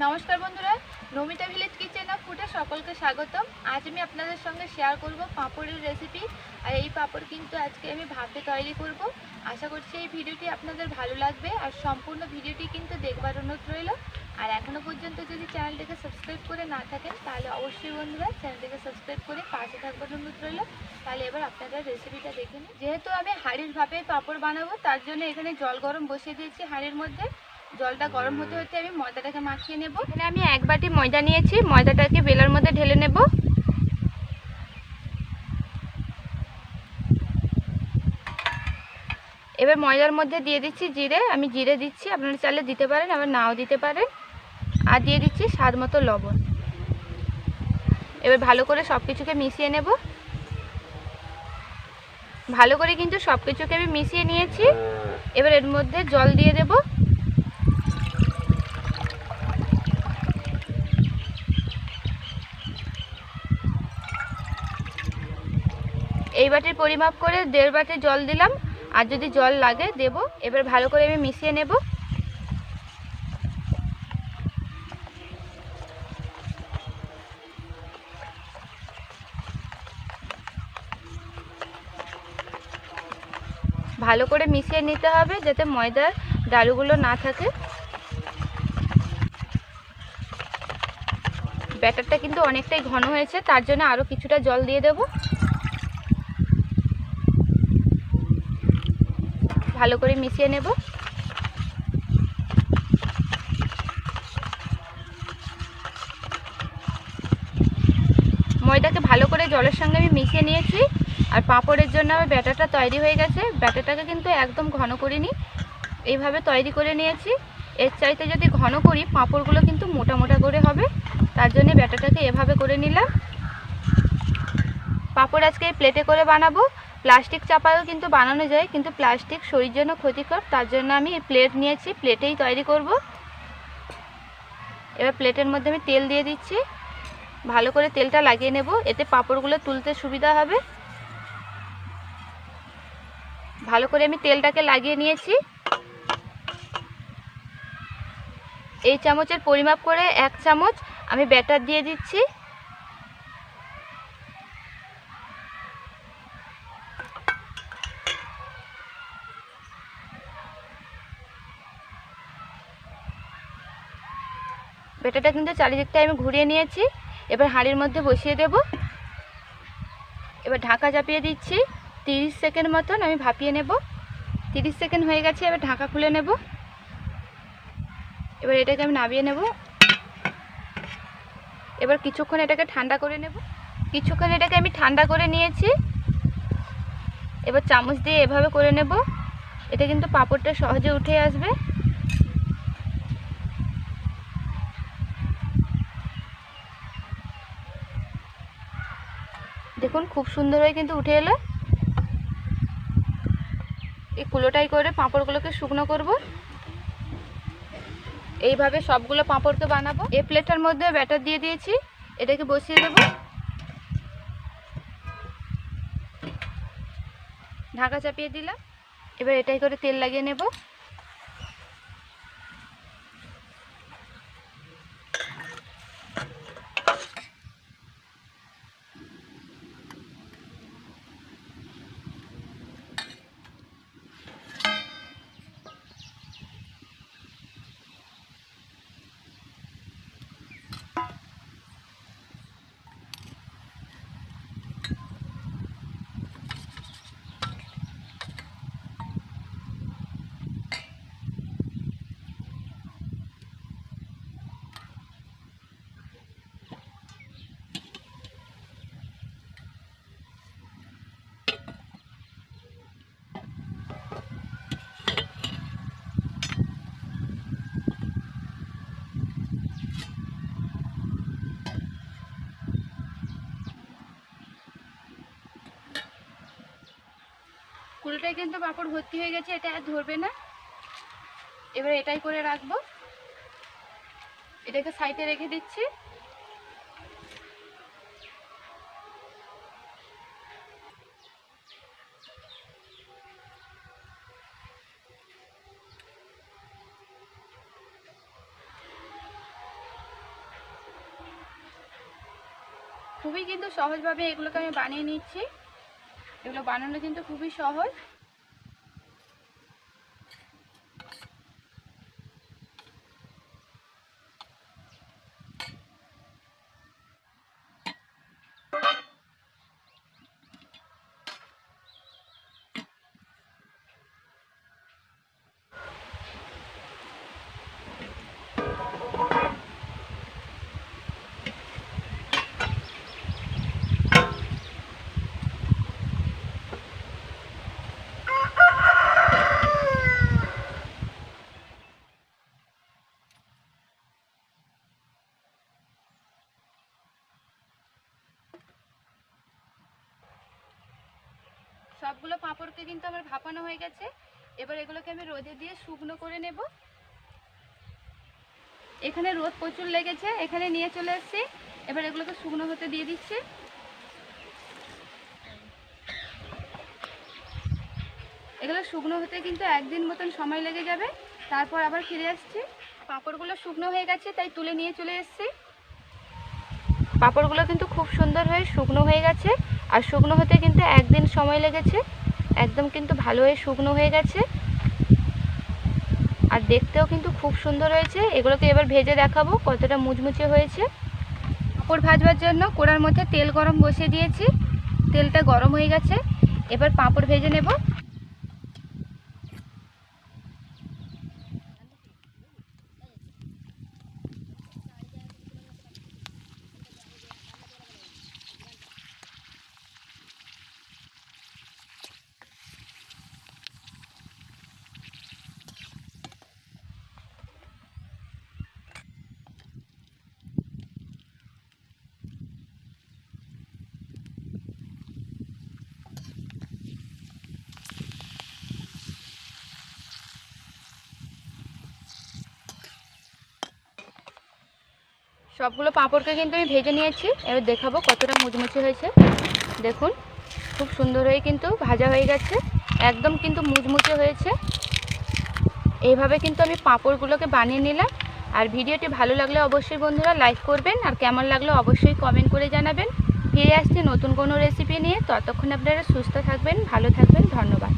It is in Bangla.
নমস্কার বন্ধুরা, নমিতা ভিলেজ কিচেন অফ ফুডে সকলকে স্বাগতম। আজ আমি আপনাদের সঙ্গে শেয়ার করব পাঁপড়ের রেসিপি আর এই পাঁপড় কিন্তু আজকে আমি ভাপে তৈরি করব। আশা করছি এই ভিডিওটি আপনাদের ভালো লাগবে। আর সম্পূর্ণ ভিডিওটি কিন্তু দেখবার অনুরোধ রইল। আর এখনও পর্যন্ত যদি চ্যানেলটিকে সাবস্ক্রাইব করে না থাকেন, তাহলে অবশ্যই বন্ধুরা চ্যানেলটিকে সাবস্ক্রাইব করে পাশে থাকবার অনুরোধ রইল। তাহলে এবার আপনারা রেসিপিটা দেখে নিন। যেহেতু আমি হাঁড়ির ভাপে পাঁপড় বানাবো, তার জন্য এখানে জল গরম বসিয়ে দিয়েছি হাঁড়ির মধ্যে। জলটা গরম হতে হতে আমি ময়দাটাকে মাখিয়ে নেব। এখানে আমি এক বাটি ময়দা নিয়েছি, ময়দাটাকে বেলার মধ্যে ঢেলে নেব। এবার ময়দার মধ্যে দিয়ে দিচ্ছি জিরে, আমি জিরে দিচ্ছি, আপনারা চাইলে দিতে পারেন, আবার নাও দিতে পারেন। আর দিয়ে দিচ্ছি স্বাদ মতো লবণ। এবার ভালো করে সব কিছুকে মিশিয়ে নেব। ভালো করে কিন্তু সব কিছুকে আমি মিশিয়ে নিয়েছি। এবার এর মধ্যে জল দিয়ে দেবো। এই বাটির পরিমাপ করে দেড় বাটি জল দিলাম। আর যদি জল লাগে দেব। এবার ভালো করে আমি মিশিয়ে নেব। ভালো করে মিশিয়ে নিতে হবে যাতে ময়দার ডালুগুলো না থাকে। ব্যাটারটা কিন্তু অনেকটাই ঘন হয়েছে, তার জন্য আরও কিছুটা জল দিয়ে দেবো। ভালো করে মিশিয়ে নেব। ময়দাকে ভালো করে জলের সঙ্গে আমি মিশিয়ে নিয়েছি। আর পাঁপড়ের জন্য আমার ব্যাটারটা তৈরি হয়ে গেছে। ব্যাটারটাকে কিন্তু একদম ঘন করিনি। এইভাবে তৈরি করে নিয়েছি। এর চাইতে যদি ঘন করি, পাঁপড়গুলো কিন্তু মোটা মোটা করে হবে। তার জন্য ব্যাটারটাকে এভাবে করে নিলাম। পাঁপড় আজকে প্লেটে করে বানাবো। প্লাস্টিক চাপায়ও কিন্তু বানানো যায়, কিন্তু প্লাস্টিক শরীর জন্য ক্ষতিকর, তার জন্য আমি এই প্লেট নিয়েছি প্লেটেই তৈরি করব। এবার প্লেটের মধ্যে আমি তেল দিয়ে দিচ্ছি। ভালো করে তেলটা লাগিয়ে নেব, এতে পাঁপড়গুলো তুলতে সুবিধা হবে। ভালো করে আমি তেলটাকে লাগিয়ে নিয়েছি। এই চামচের পরিমাপ করে এক চামচ আমি ব্যাটার দিয়ে দিচ্ছি। ব্যাটারটা কিন্তু চারিদিকটা আমি ঘুরিয়ে নিয়েছি। এবার হাঁড়ির মধ্যে বসিয়ে দেব। এবার ঢাকা চাপিয়ে দিচ্ছি। তিরিশ সেকেন্ড মতন আমি ভাপিয়ে নেব। তিরিশ সেকেন্ড হয়ে গেছে, এবার ঢাকা খুলে নেব। এবার এটাকে আমি নামিয়ে নেব। এবার কিছুক্ষণ এটাকে ঠান্ডা করে নেব। কিছুক্ষণ এটাকে আমি ঠান্ডা করে নিয়েছি। এবার চামচ দিয়ে এভাবে করে নেব। এটা কিন্তু পাঁপড়টা সহজে উঠে আসবে। দেখুন, খুব সুন্দর হয়ে কিন্তু উঠে এলো। এই কুলোটাই করে পাঁপড়গুলোকে শুকনো করব। এইভাবে সবগুলো পাঁপড়কে বানাবো। এই প্লেটটার মধ্যে ব্যাটার দিয়ে দিয়েছি, এটাকে বসিয়ে দেব। ঢাকা চাপিয়ে দিলাম। এবার এটাই করে তেল লাগিয়ে নেব। পুরোটাই কিন্তু পাঁপড় ভর্তি হয়ে গেছে, এটা আর ধরবে না। এবার এটাই করে রাখব। এটাকে সাইডে রেখে দিচ্ছি। খুবই কিন্তু সহজভাবে এগুলোকে আমি বানিয়ে নিচ্ছি। এগুলো বানানো কিন্তু খুবই সহজ। সবগুলো পাঁপড়কে কিন্তু আমার ভাপানো হয়ে গেছে। এবার এগুলোকে আমি রোদে দিয়ে শুকনো করে নেব। এখানে রোদ প্রচুর লেগেছে, এখানে নিয়ে চলে এসেছি। এবার এগুলোকে শুকনো হতে দিয়ে দিচ্ছি। এগুলো শুকনো হতে কিন্তু একদিন মতন সময় লেগে যাবে। তারপর আবার ফিরে আসছি। পাঁপড়গুলো শুকনো হয়ে গেছে, তাই তুলে নিয়ে চলে এসেছি। পাঁপড়গুলো কিন্তু খুব সুন্দর হয়ে শুকনো হয়ে গেছে। আর শুকনো হতে কিন্তু একদিন সময় লেগেছে। একদম কিন্তু ভালো হয়ে শুকনো হয়ে গেছে। আর দেখতেও কিন্তু খুব সুন্দর হয়েছে। এগুলোকে এবার ভেজে দেখাবো কতটা মুচমুচে হয়েছে। পাঁপড় ভাজবার জন্য কোড়ার মধ্যে তেল গরম বসিয়ে দিয়েছি। তেলটা গরম হয়ে গেছে। এবার পাঁপড় ভেজে নেব। সবগুলো পাঁপড়কে কিন্তু আমি ভেজে নিয়েছি। এবার দেখাবো কতটা মুচমুচে হয়েছে। দেখুন, খুব সুন্দর হয়ে কিন্তু ভাজা হয়ে গেছে। একদম কিন্তু মুচমুচে হয়েছে। এইভাবে কিন্তু আমি পাঁপড়গুলোকে বানিয়ে নিলাম। আর ভিডিওটি ভালো লাগলে অবশ্যই বন্ধুরা লাইক করবেন। আর কেমন লাগলে অবশ্যই কমেন্ট করে জানাবেন। ফিরে আসছি নতুন কোনো রেসিপি নিয়ে। ততক্ষণ আপনারা সুস্থ থাকবেন, ভালো থাকবেন। ধন্যবাদ।